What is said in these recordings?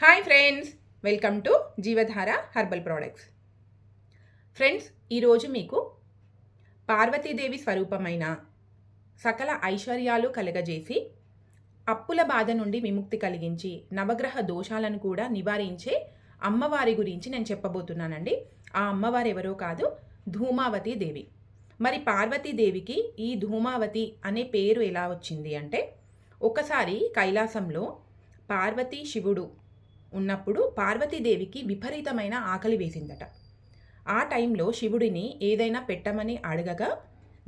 Hi friends welcome to Jeevadhara herbal products friends ఈరోజు మీకు పార్వతీదేవి స్వరూపమైన సకల ఐశ్వర్యాలు కలగజేసి అప్పుల బాధ నుండి విముక్తి కలిగించి నవగ్రహ దోషాలను కూడా నివారించే అమ్మవారి గురించి నేను చెప్పబోతున్నానండి. ఆ అమ్మవారు ఎవరో కాదు ధూమావతి దేవి. మరి పార్వతీదేవికి ఈ ధూమావతి అనే పేరు ఎలా వచ్చింది అంటే ఒకసారి కైలాసంలో పార్వతీ శివుడు ఉన్నప్పుడు పార్వతీదేవికి విపరీతమైన ఆకలి వేసిందట. ఆ టైంలో శివుడిని ఏదైనా పెట్టమని అడగగా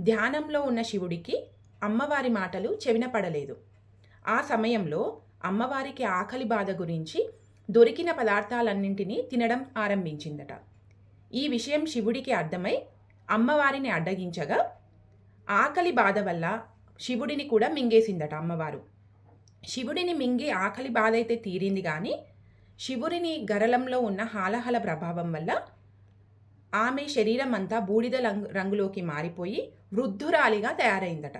ధ్యానంలో ఉన్న శివుడికి అమ్మవారి మాటలు చెవినపడలేదు ఆ సమయంలో అమ్మవారికి ఆకలి బాధ గురించి దొరికిన పదార్థాలన్నింటినీ తినడం ఆరంభించిందట. ఈ విషయం శివుడికి అర్థమై అమ్మవారిని అడ్డగించగా ఆకలి బాధ వల్ల శివుడిని కూడా మింగేసిందట అమ్మవారు. శివుడిని మింగి ఆకలి బాధ అయితే తీరింది కానీ శివుడిని గరలంలో ఉన్న హాలహల ప్రభావం వల్ల ఆమె శరీరం అంతా బూడిద రంగులోకి మారిపోయి వృద్ధురాలిగా తయారైందట.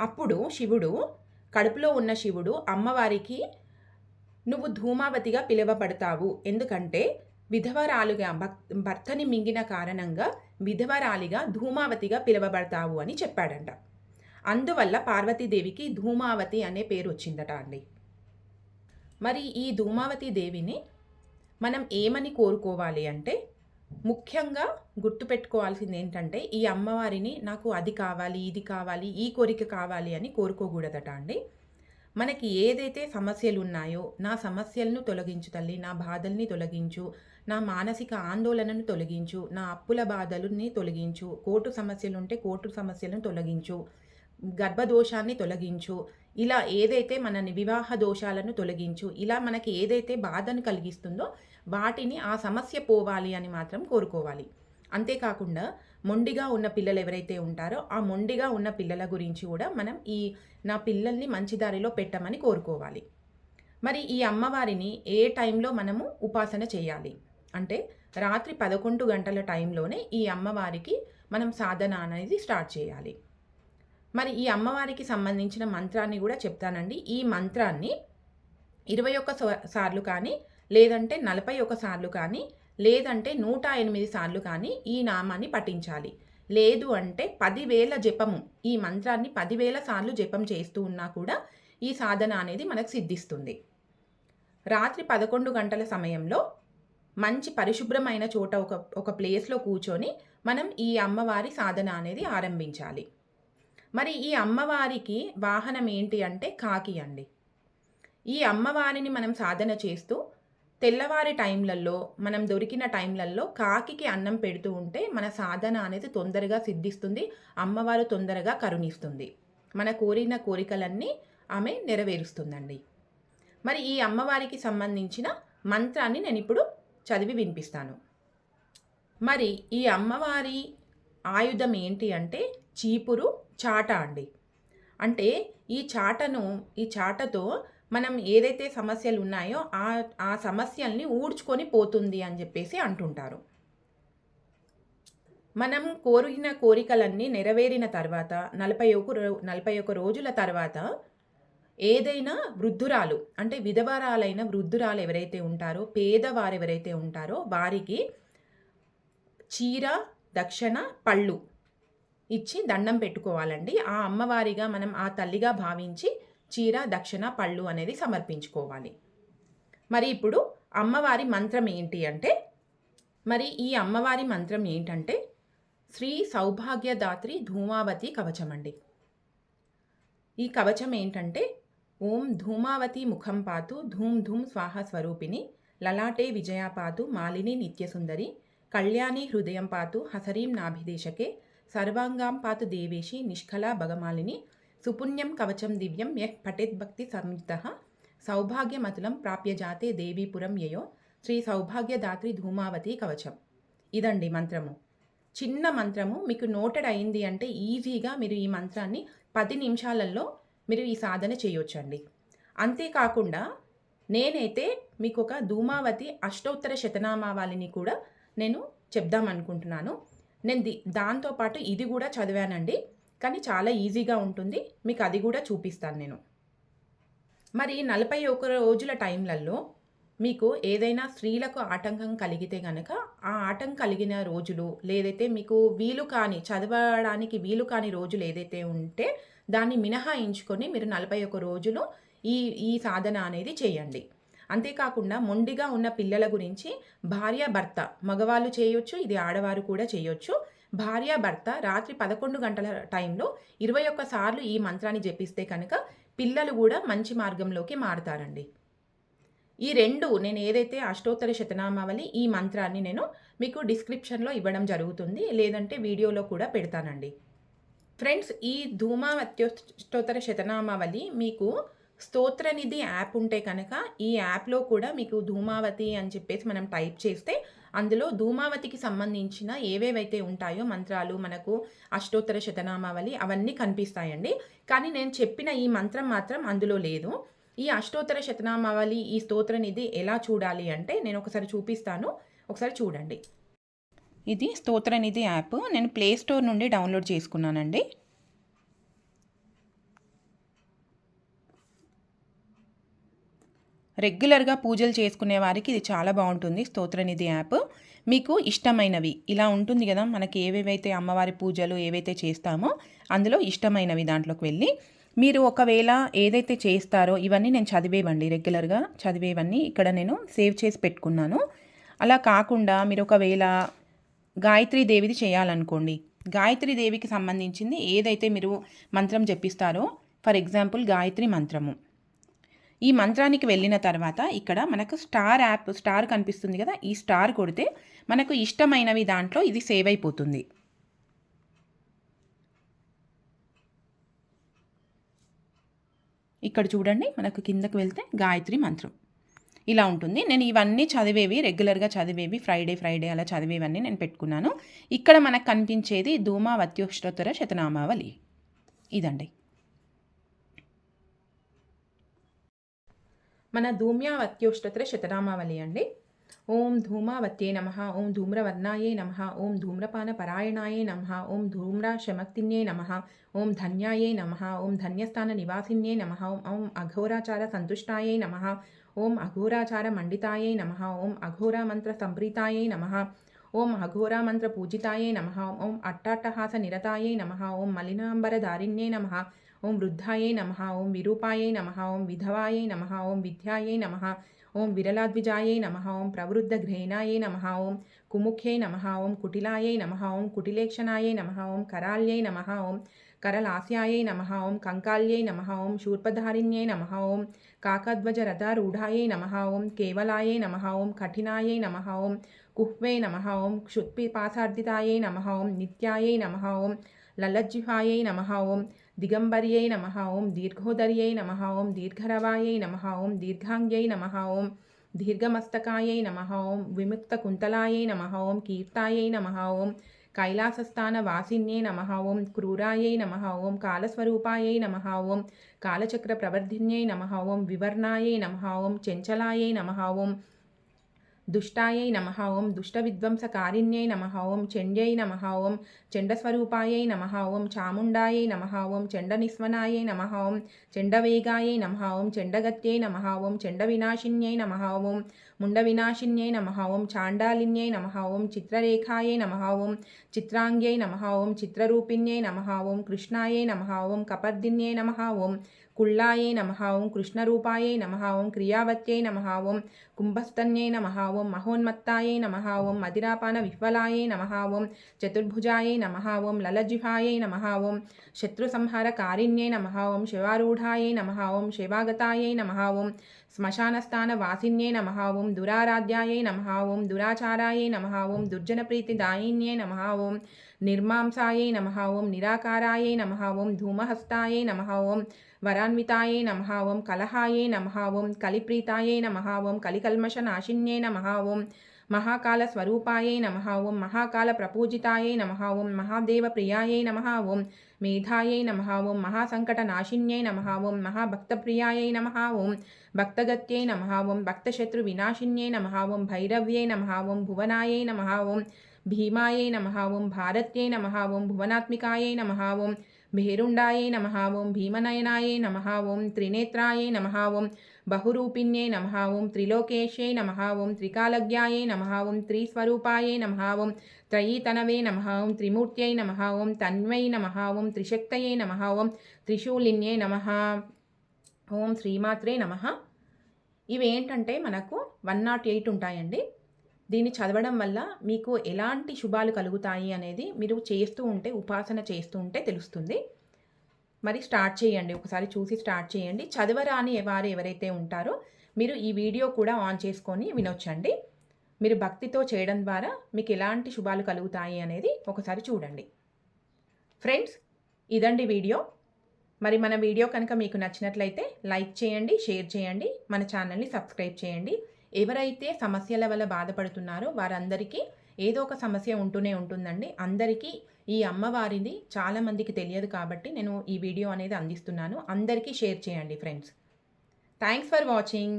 అప్పుడు శివుడు కడుపులో ఉన్న శివుడు అమ్మవారికి నువ్వు ధూమావతిగా పిలువబడతావు. ఎందుకంటే విధవరాలుగా భర్తని మింగిన కారణంగా విధవరాలిగా ధూమావతిగా పిలువబడతావు అని చెప్పాడంట. అందువల్ల పార్వతీదేవికి ధూమావతి అనే పేరు వచ్చిందట అండి. మరి ఈ ధూమావతి దేవిని మనం ఏమని కోరుకోవాలి అంటే ముఖ్యంగా గుర్తుపెట్టుకోవాల్సింది ఏంటంటే ఈ అమ్మవారిని నాకు అది కావాలి ఇది కావాలి ఈ కోరిక కావాలి అని కోరుకోకూడదట అండి. మనకి ఏదైతే సమస్యలు ఉన్నాయో నా సమస్యలను తొలగించు తల్లి నా బాధల్ని తొలగించు నా మానసిక ఆందోళనను తొలగించు నా అప్పుల బాధలని తొలగించు కోర్టు సమస్యలుంటే కోర్టు సమస్యలను తొలగించు గర్భదోషాన్ని తొలగించు ఇలా ఏదైతే మన వివాహ దోషాలను తొలగించు ఇలా మనకి ఏదైతే బాధను కలిగిస్తుందో వాటిని ఆ సమస్య పోవాలి అని మాత్రం కోరుకోవాలి. అంతేకాకుండా మొండిగా ఉన్న పిల్లలు ఎవరైతే ఉంటారో ఆ మొండిగా ఉన్న పిల్లల గురించి కూడా మనం ఈ నా పిల్లల్ని మంచి దారిలో పెట్టమని కోరుకోవాలి. మరి ఈ అమ్మవారిని ఏ టైంలో మనము ఉపాసన చేయాలి? అంటే రాత్రి పదకొండు గంటల టైంలోనే ఈ అమ్మవారికి మనం సాధన అనేది స్టార్ట్ చేయాలి. మరి ఈ అమ్మవారికి సంబంధించిన మంత్రాన్ని కూడా చెప్తానండి. ఈ మంత్రాన్ని ఇరవై ఒక్క సార్లు కానీ లేదంటే నలభై ఒక సార్లు కానీ లేదంటే నూట ఎనిమిది సార్లు కానీ ఈ నామాన్ని పఠించాలి. లేదు అంటే పదివేల జపము ఈ మంత్రాన్ని పదివేల సార్లు జపం చేస్తూ ఉన్నా కూడా ఈ సాధన అనేది మనకు సిద్ధిస్తుంది. రాత్రి పదకొండు గంటల సమయంలో మంచి పరిశుభ్రమైన చోట ఒక ఒక ప్లేస్లో కూర్చొని మనం ఈ అమ్మవారి సాధన అనేది ఆరంభించాలి. మరి ఈ అమ్మవారికి వాహనం ఏంటి అంటే కాకి అండి. ఈ అమ్మవారిని మనం సాధన చేస్తూ తెల్లవారి టైంలలో మనం దొరికిన టైంలలో కాకికి అన్నం పెడుతూ ఉంటే మన సాధన అనేది తొందరగా సిద్ధిస్తుంది అమ్మవారు తొందరగా కరుణిస్తుంది. మన కోరిన కోరికలన్నీ ఆమె నెరవేరుస్తుందండి. మరి ఈ అమ్మవారికి సంబంధించిన మంత్రాన్ని నేను ఇప్పుడు చదివి వినిపిస్తాను. మరి ఈ అమ్మవారి ఆయుధం ఏంటి అంటే చీపురు చాట అండి. అంటే ఈ చాటను ఈ చాటతో మనం ఏదైతే సమస్యలు ఉన్నాయో ఆ ఆ సమస్యల్ని ఊడ్చుకొని పోతుంది అని చెప్పేసి అంటుంటారు. మనం కోరిన కోరికలన్నీ నెరవేరిన తర్వాత నలభై ఒక నలభై ఒక రోజుల తర్వాత ఏదైనా వృద్ధురాలు అంటే విధవరాలైన వృద్ధురాలు ఎవరైతే ఉంటారో పేదవారు ఎవరైతే ఉంటారో వారికి చీర దక్షిణ పళ్ళు ఇచ్చి దండం పెట్టుకోవాలండి. ఆ అమ్మవారిగా మనం ఆ తల్లిగా భావించి చీర దక్షిణ పళ్ళు అనేది సమర్పించుకోవాలి. మరి ఇప్పుడు అమ్మవారి మంత్రం ఏంటి అంటే మరి ఈ అమ్మవారి మంత్రం ఏంటంటే శ్రీ సౌభాగ్యదాత్రి ధూమావతి కవచం అండి. ఈ కవచం ఏంటంటే ఓం ధూమావతి ముఖం పాతు ధూమ్ ధూమ్ స్వాహ స్వరూపిణి లలాటే విజయాపాతు మాలిని నిత్యసుందరి కళ్యాణి హృదయం పాతు హసరీం నాభిదేశకే సర్వాంగాం పాతు దేవేశి నిష్కళా భగమాలిని సుపుణ్యం కవచం దివ్యం యహ్ భక్తి సంయుక్త సౌభాగ్యమతులం ప్రాప్య జాతే దేవీపురం యయో శ్రీ సౌభాగ్యదాత్రి ధూమావతి కవచం. ఇదండి మంత్రము. చిన్న మంత్రము మీకు నోటెడ్ అయింది అంటే ఈజీగా మీరు ఈ మంత్రాన్ని పది నిమిషాలలో మీరు ఈ సాధన చేయొచ్చండి. అంతేకాకుండా నేనైతే మీకు ఒక ధూమావతి అష్టోత్తర శతనామావాలిని కూడా నేను చెప్దామనుకుంటున్నాను. నేను ది దాంతోపాటు ఇది కూడా చదివానండి. కానీ చాలా ఈజీగా ఉంటుంది. మీకు అది కూడా చూపిస్తాను నేను. మరి నలభై ఒక రోజుల టైంలలో మీకు ఏదైనా స్త్రీలకు ఆటంకం కలిగితే గనక ఆ ఆటంకం కలిగిన రోజులు లేదైతే మీకు వీలు కాని చదవడానికి వీలు కాని రోజులు ఏదైతే ఉంటే దాన్ని మినహాయించుకొని మీరు నలభై ఒక్క రోజులు ఈ ఈ సాధన అనేది చేయండి. అంతేకాకుండా మొండిగా ఉన్న పిల్లల గురించి భార్య భర్త మగవాళ్ళు చేయొచ్చు ఇది ఆడవారు కూడా చేయొచ్చు. భార్య భర్త రాత్రి పదకొండు గంటల టైంలో ఇరవై ఒక్క సార్లు ఈ మంత్రాన్ని జపిస్తే కనుక పిల్లలు కూడా మంచి మార్గంలోకి మారుతారండి. ఈ రెండు నేను ఏదైతే అష్టోత్తర శతనామావళి ఈ మంత్రాన్ని నేను మీకు డిస్క్రిప్షన్లో ఇవ్వడం జరుగుతుంది లేదంటే వీడియోలో కూడా పెడతానండి. ఫ్రెండ్స్ ఈ ధూమావత్యోష్టోత్తర శతనామావళి మీకు స్తోత్రనిధి యాప్ ఉంటే కనుక ఈ యాప్లో కూడా మీకు ధూమావతి అని చెప్పేసి మనం టైప్ చేస్తే అందులో ధూమావతికి సంబంధించిన ఏవేవైతే ఉంటాయో మంత్రాలు మనకు అష్టోత్తర శతనామావళి అవన్నీ కనిపిస్తాయండి. కానీ నేను చెప్పిన ఈ మంత్రం మాత్రం అందులో లేదు. ఈ అష్టోత్తర శతనామావళి ఈ స్తోత్రనిధి ఎలా చూడాలి అంటే నేను ఒకసారి చూపిస్తాను. ఒకసారి చూడండి. ఇది స్తోత్రనిధి యాప్. నేను ప్లే స్టోర్ నుండి డౌన్లోడ్ చేసుకున్నానండి. రెగ్యులర్గా పూజలు చేసుకునే వారికి ఇది చాలా బాగుంటుంది. స్తోత్రనిధి యాప్. మీకు ఇష్టమైనవి ఇలా ఉంటుంది కదా మనకి ఏవేవైతే అమ్మవారి పూజలు ఏవైతే చేస్తామో అందులో ఇష్టమైనవి దాంట్లోకి వెళ్ళి మీరు ఒకవేళ ఏదైతే చేస్తారో ఇవన్నీ నేను చదివేవండి రెగ్యులర్గా. చదివేవన్నీ ఇక్కడ నేను సేవ్ చేసి పెట్టుకున్నాను. అలా కాకుండా మీరు ఒకవేళ గాయత్రీ దేవిది చేయాలనుకోండి. గాయత్రీ దేవికి సంబంధించింది ఏదైతే మీరు మంత్రం చెప్పిస్తారో ఫర్ ఎగ్జాంపుల్ గాయత్రి మంత్రము. ఈ మంత్రానికి వెళ్ళిన తర్వాత ఇక్కడ మనకు స్టార్ యాప్ స్టార్ కనిపిస్తుంది కదా ఈ స్టార్ కొడితే మనకు ఇష్టమైనవి దాంట్లో ఇది సేవ్ అయిపోతుంది. ఇక్కడ చూడండి మనకు కిందకు వెళ్తే గాయత్రి మంత్రం. ఇలా ఉంటుంది. నేను ఇవన్నీ చదివేవి రెగ్యులర్గా చదివేవి ఫ్రైడే ఫ్రైడే అలా చదివేవన్నీ నేను పెట్టుకున్నాను. ఇక్కడ మనకు కనిపించేది ధూమా వత్యోష్టోత్తర శతనామావళి. ఇదండి. మన ధూమ్యావత్యోష్టత్ర శతనామావళి అండి. ఓం ధూమావత్యే నమ ఓం ధూమ్రవర్ణాయే నమ ఓం ధూమ్రపాన పరాయణాయే నమ ఓం ధూమ్రా శమక్తిన్యే నమ ఓం ధన్యాయే నమ ఓం ధన్యస్థాన నివాసిన్యే నమ ఓం అఘోరాచార సంతుష్టాయే నమ ఓం అఘోరాచార మండితాయే నమ ఓం అఘోరా మంత్ర సంప్రీతాయే నమ ఓం అఘోరామంత్ర పూజితాయే నమ ఓం అట్టాట్టహాస నిరతాయే నమ ఓం మలినాంబరధారిణ్యే నమ ఓం వృద్ధాయే నమ ఓం విరూపాయే నమ ఓం విధవాయే నమ ఓం విద్యాయే నమ ఓం విరలాద్విజాయే నమ ఓం ప్రవృద్ధఘ్రేనాయే నమ ఓం కుముఖ్యై నమ ఓం కుటిలాయే నమ ఓం కుటిలేక్షణాయే నమ ఓం కరాళ్యై నమ ఓం కరలాస్యాయై నమ ఓం కంకాల్యై నమ ఓం శూర్పధారిణ్యై నమ ఓం కాకధ్వజ రథారూఢాయై నమ ఓం కేవలాయై నమ ఓం కఠినాయై నమ ఓం కుహ్వే నమ ఓం క్షుత్పిపాసార్థితాయై నమ ఓం నిత్యాయై నమ ఓం లలజ్జిహాయై నమ ఓం దిగంబర్యై నమ ఓం దీర్ఘోదర్యై నమ ఓం దీర్ఘరవాయై నమ ఓం దీర్ఘాంగ్యై నమ ఓం దీర్ఘమస్తకాయై నమ ఓం విముక్తకుంతలాయై నమ ఓం కీర్తాయై నమ ఓం కైలాసస్థాన వాసిన్యే నమ ఓం క్రూరాయై నమ ఓం కాలస్వరూపాయై నమ ఓం కాలచక్ర ప్రవర్ధిన్యై నమ ఓం వివర్ణాయై నమ ఓం చెంచలాయై నమ ఓం దుష్టాయై నమ ఓం దుష్ట విధ్వంసకారిణ్యై నమ ఓం చెండ్యై నమ ఓం చెండస్వరూపాయై నమ ఓం చాముండాయై నమ ఓం చెండనిస్వనాయై నమ ఓం చెండవేగాయై నమ ఓం చెండగత్యై నమ ఓం చండవినాశిన్యై నమ ఓం ముండవినాశిన్యై నమ ఓం చాండాలిన్యై నమ ఓం చిత్రరేఖాయై నమ ఓం చిత్రాంగ్యై నమ ఓం చిత్రరూపిణ్యై నమ ఓం కృష్ణాయై నమ ఓం కపర్దిన్యై నమ ఓం కుళ్ళాయై నమ ఓం కృష్ణరూపాయై నమ ఓం క్రియావత్యై నమ ఓం కుంభస్తన్యై నమ ఓం మహోన్మత్తాయై నమ ఓం మదిరాపాన విహ్వలాయై నమ ఓం చతుర్భుజాయై నమ ఓం లలజిహాయే నమ ఓం శత్రుసంహారకారిణ్యై నమ ఓం శివారూఢాయై నమ ఓం శివాగతాయై నమ ఓం శ్మశానస్థానవాసిన్యై నమ ఓం దురారాధ్యాయై నమ ఓం దురాచారాయై నమ ఓం దుర్జనప్రీతిదాయిన్యై నమ ఓం నిర్మాంసాయై నమ ఓం నిరాకారాయై నమ ఓం ధూమహస్తాయై నమ ఓం వరాన్వితాయే నమ ఓం కలహాయే నమ ఓం కలిప్రీతాయే నమ ఓం కలికల్మషనాశిన్యే నమ ఓం మహాకాల స్వరూపాయే నమ ఓం మహాకాల ప్రపూజితాయే నమ ఓం మహాదేవ ప్రియాయే నమ ఓం మేధాయే నమ ఓం మహాసంకట నాశిన్యై నమ ఓం మహాభక్తప్రియాయై నమ ఓం భక్తగత్యై నమ ఓం భక్తశత్రు వినాశిన్యై నమ ఓం భైరవ్యై నమ ఓం భువనాయై నమ ఓం భీమాయై నమ ఓం భారత్యై నమ ఓం భువనాత్మికాయై నమ ఓం భేరుండాయే నమ ఓం భీమనయనాయే నమ ఓం త్రినేత్రాయే నమ ఓం బహురూపిణ్యే నమ ఓం త్రిలోకేశ్యై నమ ఓం త్రికాలజ్ఞాయే నమ ఓం త్రిస్వరూపాయే నమ ఓం త్రయీతనవే నమ ఓం త్రిమూర్త్యై నమ ఓం తన్వై నమ ఓం త్రిశక్తయే నమ ఓం త్రిశూలిన్యే నమ ఓం శ్రీమాత్రే నమ ఇవేంటంటే మనకు వన్ నాట్ ఎయిట్ ఉంటాయండి దీన్ని చదవడం వల్ల మీకు ఎలాంటి శుభాలు కలుగుతాయి అనేది మీరు చేస్తూ ఉంటే ఉపాసన చేస్తూ ఉంటే తెలుస్తుంది. మరి స్టార్ట్ చేయండి. ఒకసారి చూసి స్టార్ట్ చేయండి. చదవరాని వారు ఎవరైతే ఉంటారో మీరు ఈ వీడియో కూడా ఆన్ చేసుకొని వినొచ్చండి. మీరు భక్తితో చేయడం ద్వారా మీకు ఎలాంటి శుభాలు కలుగుతాయి అనేది ఒకసారి చూడండి. ఫ్రెండ్స్ ఇదండి వీడియో. మరి మన వీడియో కనుక మీకు నచ్చినట్లయితే లైక్ చేయండి షేర్ చేయండి. మన ఛానల్ని సబ్స్క్రైబ్ చేయండి. ఎవరైతే సమస్యల వల్ల బాధపడుతున్నారో వారందరికీ ఏదో ఒక సమస్య ఉంటూనే ఉంటుందండి. అందరికీ ఈ అమ్మవారిది చాలామందికి తెలియదు కాబట్టి నేను ఈ వీడియో అనేది అందిస్తున్నాను. అందరికీ షేర్ చేయండి ఫ్రెండ్స్. Thanks for watching